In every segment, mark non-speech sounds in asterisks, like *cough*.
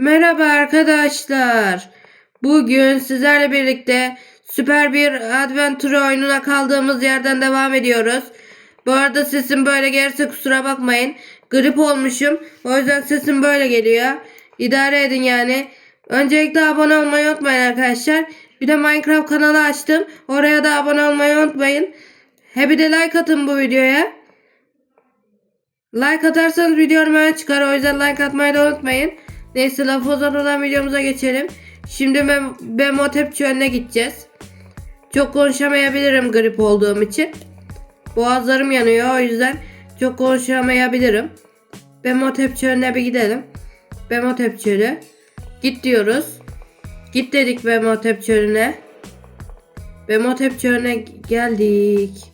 Merhaba arkadaşlar. Bugün sizlerle birlikte süper bir adventure oyununa kaldığımız yerden devam ediyoruz. Bu arada sesim böyle gelirse kusura bakmayın. Grip olmuşum. O yüzden sesim böyle geliyor. İdare edin yani. Öncelikle abone olmayı unutmayın arkadaşlar. Bir de Minecraft kanalı açtım. Oraya da abone olmayı unutmayın. He de like atın bu videoya. Like atarsanız videom hemen çıkar. O yüzden like atmayı da unutmayın. Neyse lafı uzatmadan videomuza geçelim. Şimdi ben, ben Motep çölüne gideceğiz. Çok konuşamayabilirim grip olduğum için. Boğazlarım yanıyor o yüzden çok konuşamayabilirim. Bemotep çölüne bir gidelim. Bemotep çölü. Git diyoruz. Git dedik Bemotep çölüne. Bemotep çölüne geldik.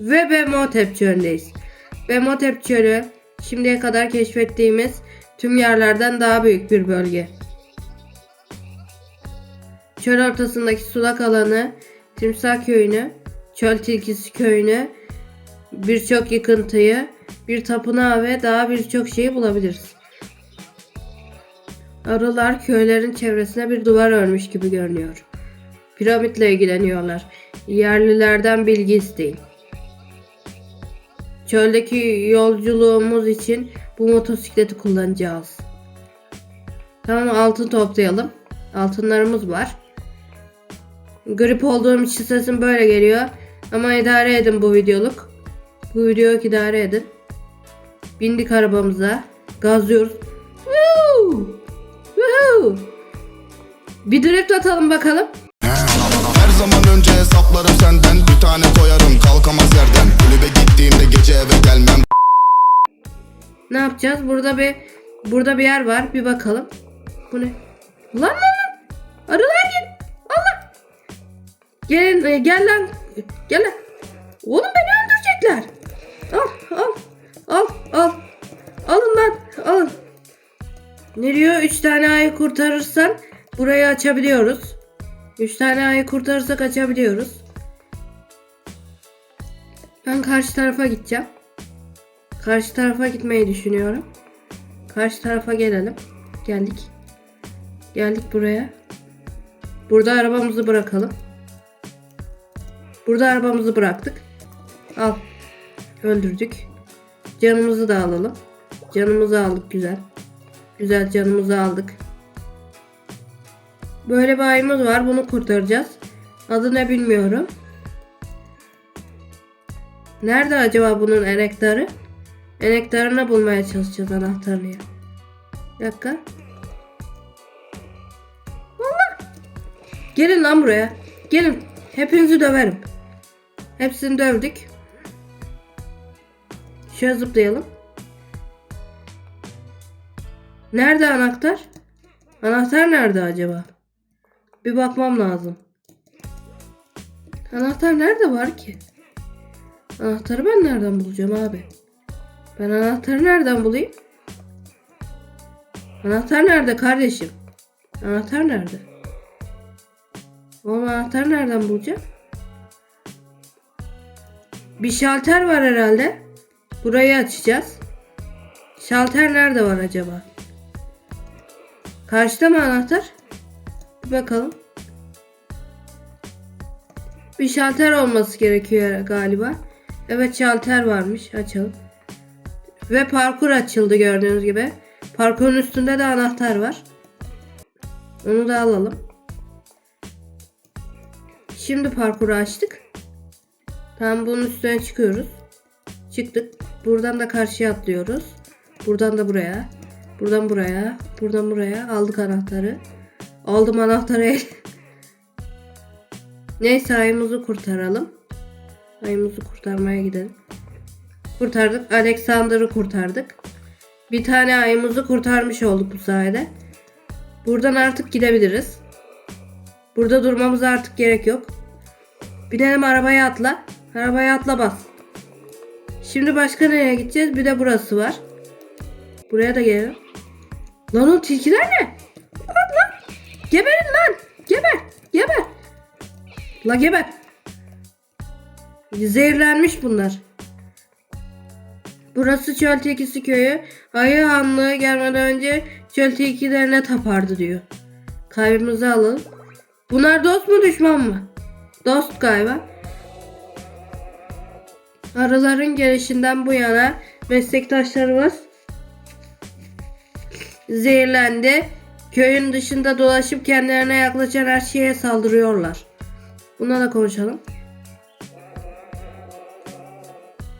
Ve Bemotep çölündeyiz. Bemotep çölü şimdiye kadar keşfettiğimiz tüm yerlerden daha büyük bir bölge. Çöl ortasındaki sulak alanı, timsah köyünü, çöl tilkisi köyünü, birçok yıkıntıyı, bir tapınağı ve daha birçok şeyi bulabiliriz. Arılar köylerin çevresine bir duvar örmüş gibi görünüyor. Piramitle ilgileniyorlar. Yerlilerden bilgi isteyin. Çöldeki yolculuğumuz için bu motosikleti kullanacağız. Tamam altın toplayalım. Altınlarımız var. Grip olduğum için sesim böyle geliyor. Ama idare edin bu videoluk. Bu videoyu idare edin. Bindik arabamıza. Gazlıyoruz. Woo! Woo! Bir drift atalım bakalım. Her zaman önce hesaplarım senden Bir tane koyarım kalkamaz yerden Kulübe gittiğimde gece eve gelmem Ne yapacağız? Burada bir burada bir yer var. Bir bakalım. Bu ne? Lan lan lan. Arılar gel. Allah. Gelin e, gel lan. Gel lan. Oğlum beni öldürecekler. Al al. Al al. Alın lan. Alın. Ne diyor? 3 tane ayı kurtarırsan burayı açabiliyoruz. 3 tane ayı kurtarırsak açabiliyoruz. Ben karşı tarafa gideceğim. Karşı tarafa gitmeyi düşünüyorum. Karşı tarafa gelelim. Geldik. Geldik buraya. Burada arabamızı bırakalım. Burada arabamızı bıraktık. Al. Öldürdük. Canımızı da alalım. Canımızı aldık güzel. Güzel canımızı aldık. Böyle bir ayımız var. Bunu kurtaracağız. Adı ne bilmiyorum. Nerede acaba bunun enektarı? Enektarını bulmaya çalışacağız anahtarını ya. Bir dakika. Gelin lan buraya. Gelin. Hepinizi döverim. Hepsini dövdük. Şöyle zıplayalım. Nerede anahtar? Anahtar nerede acaba? Bir bakmam lazım. Anahtar nerede var ki? Anahtarı ben nereden bulacağım abi? Ben anahtarı nereden bulayım? Anahtar nerede kardeşim? Anahtar nerede? Oğlum anahtarı nereden bulacağım? Bir şalter var herhalde. Burayı açacağız. Şalter nerede var acaba? Karşıda mı anahtar? Bir bakalım. Bir şalter olması gerekiyor galiba. Evet şalter varmış. Açalım. Ve parkur açıldı gördüğünüz gibi. Parkurun üstünde de anahtar var. Onu da alalım. Şimdi parkuru açtık. Tamam bunun üstüne çıkıyoruz. Çıktık. Buradan da karşıya atlıyoruz. Buradan da buraya. Buradan buraya. Buradan buraya. Aldık anahtarı. Aldım anahtarı. *laughs* Neyse ayımızı kurtaralım. Ayımızı kurtarmaya gidelim. Kurtardık. Alexander'ı kurtardık. Bir tane ayımızı kurtarmış olduk bu sayede. Buradan artık gidebiliriz. Burada durmamıza artık gerek yok. Binelim arabaya atla. Arabaya atla bas. Şimdi başka nereye gideceğiz? Bir de burası var. Buraya da gelelim. Lan o tilkiler ne? Lan lan. Geberin lan. Geber. Geber. La geber. Zehirlenmiş bunlar. Burası Çöl Tekisi köyü. Ayı Hanlığı gelmeden önce çöl tilkilerine tapardı diyor. Kalbimizi alalım. Bunlar dost mu düşman mı? Dost galiba. Arıların gelişinden bu yana meslektaşlarımız zehirlendi. Köyün dışında dolaşıp kendilerine yaklaşan her şeye saldırıyorlar. Buna da konuşalım.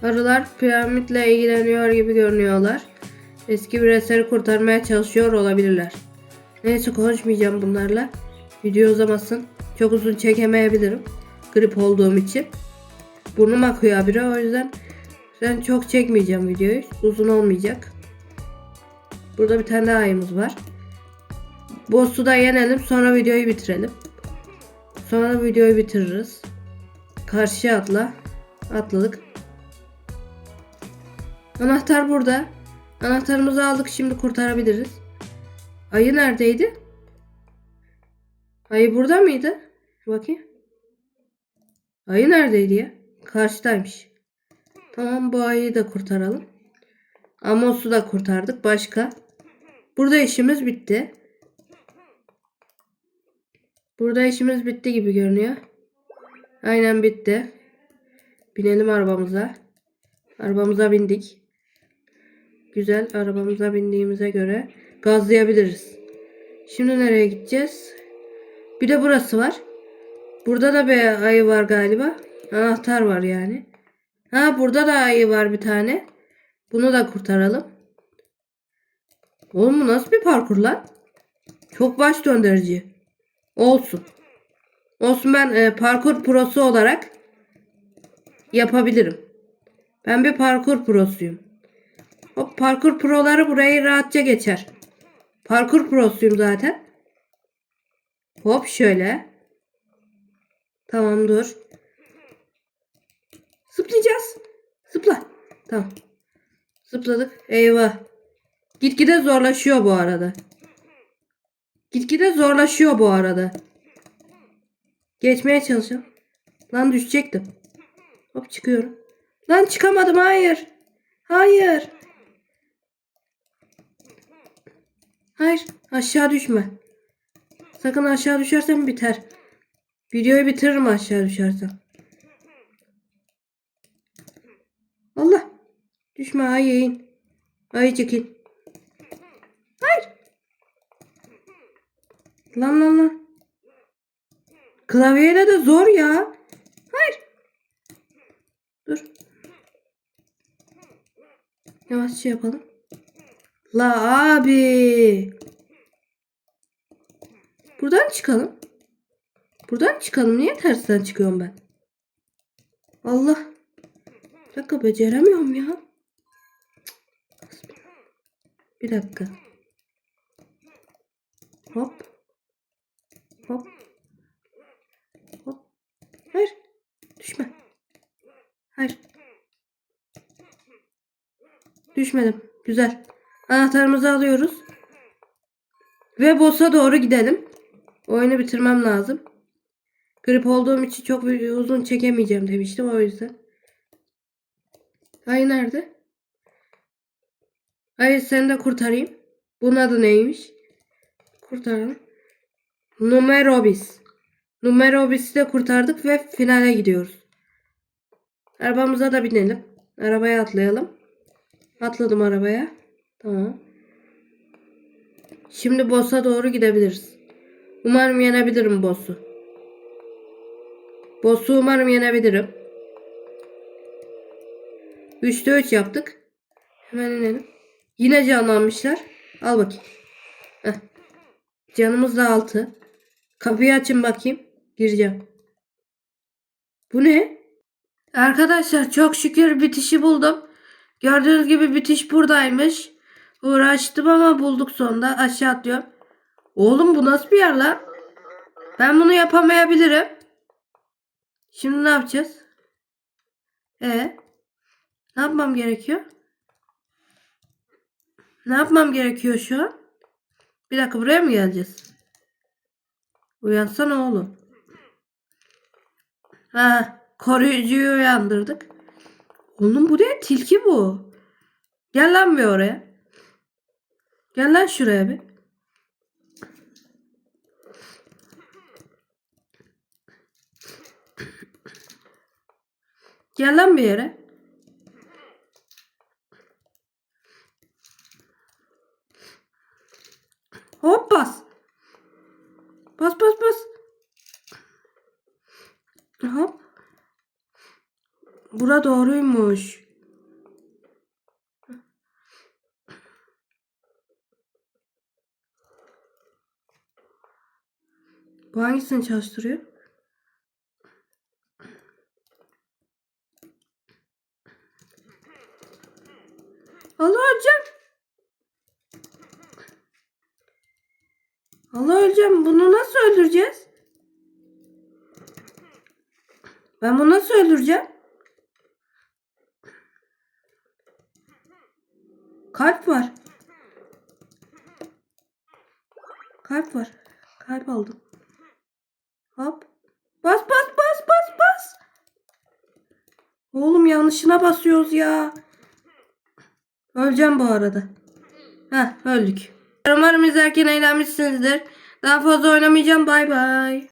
Arılar piramitle ilgileniyor gibi görünüyorlar. Eski bir eseri kurtarmaya çalışıyor olabilirler. Neyse konuşmayacağım bunlarla. Video uzamasın. Çok uzun çekemeyebilirim. Grip olduğum için. Burnum akıyor habire o yüzden ben çok çekmeyeceğim videoyu. Uzun olmayacak. Burada bir tane daha ayımız var. Boss'u da yenelim sonra videoyu bitirelim. Sonra videoyu bitiririz. Karşıya atla. Atladık. Anahtar burada. Anahtarımızı aldık şimdi kurtarabiliriz. Ayı neredeydi? Ayı burada mıydı? Bakayım. Ayı neredeydi ya? Karşıdaymış. Tamam bu ayıyı da kurtaralım. Amos'u da kurtardık. Başka? Burada işimiz bitti. Burada işimiz bitti gibi görünüyor. Aynen bitti. Binelim arabamıza. Arabamıza bindik. Güzel arabamıza bindiğimize göre gazlayabiliriz. Şimdi nereye gideceğiz? Bir de burası var. Burada da bir ayı var galiba. Anahtar var yani. Ha burada da ayı var bir tane. Bunu da kurtaralım. Oğlum bu nasıl bir parkur lan? Çok baş döndürücü. Olsun. Olsun ben e, parkur prosu olarak yapabilirim. Ben bir parkur prosuyum. Parkur proları burayı rahatça geçer. Parkur prosuyum zaten. Hop şöyle. Tamam dur. Zıplayacağız. Zıpla. Tamam. Zıpladık. Eyvah. Gitgide zorlaşıyor bu arada. Gitgide zorlaşıyor bu arada. Geçmeye çalışacağım. Lan düşecektim. Hop çıkıyorum. Lan çıkamadım hayır. Hayır. Hayır aşağı düşme. Sakın aşağı düşersen biter. Videoyu bitiririm aşağı düşersem. Allah. Düşme ayı in. Ayı çekil. Hayır. Lan lan lan. Klavyeyle de zor ya. Hayır. Dur. Yavaşça yapalım. La abi. Buradan çıkalım. Buradan çıkalım. Niye tersten çıkıyorum ben? Allah. Bir dakika beceremiyorum ya. Bir dakika. Hop. Hop. Hop. Hayır. Düşme. Hayır. Düşmedim. Güzel. Anahtarımızı alıyoruz. Ve boss'a doğru gidelim. Oyunu bitirmem lazım. Grip olduğum için çok uzun çekemeyeceğim demiştim o yüzden. Ay nerede? Hayır seni de kurtarayım. Bunun adı neymiş? Kurtaralım. Numerobis. Numerobis'i de kurtardık ve finale gidiyoruz. Arabamıza da binelim. Arabaya atlayalım. Atladım arabaya. Tamam. Şimdi boss'a doğru gidebiliriz. Umarım yenebilirim boss'u. Boss'u umarım yenebilirim. 3'te 3 yaptık. Hemen inelim. Yine canlanmışlar. Al bakayım. Heh. Canımız da 6. Kapıyı açın bakayım. Gireceğim. Bu ne? Arkadaşlar çok şükür bitişi buldum. Gördüğünüz gibi bitiş buradaymış. Uğraştım ama bulduk sonunda. Aşağı atlıyorum. Oğlum bu nasıl bir yer lan? Ben bunu yapamayabilirim. Şimdi ne yapacağız? E ne yapmam gerekiyor? Ne yapmam gerekiyor şu an? Bir dakika buraya mı geleceğiz? Uyansana oğlum. Ha, koruyucuyu uyandırdık. Oğlum bu ne? Tilki bu. Gel lan bir oraya. Gel lan şuraya bir. Gel lan bir yere. Hop bas. Bas bas bas. Hop. Bura doğruymuş. Bu hangisini çalıştırıyor? Allah öleceğim. Allah öleceğim. Bunu nasıl öldüreceğiz? Ben bunu nasıl öldüreceğim? Kalp var. Kalp var. Kalp aldım. Hop. Bas bas bas bas bas. Oğlum yanlışına basıyoruz ya. Öleceğim bu arada. Heh öldük. Umarım izlerken eğlenmişsinizdir. Daha fazla oynamayacağım. Bay bay.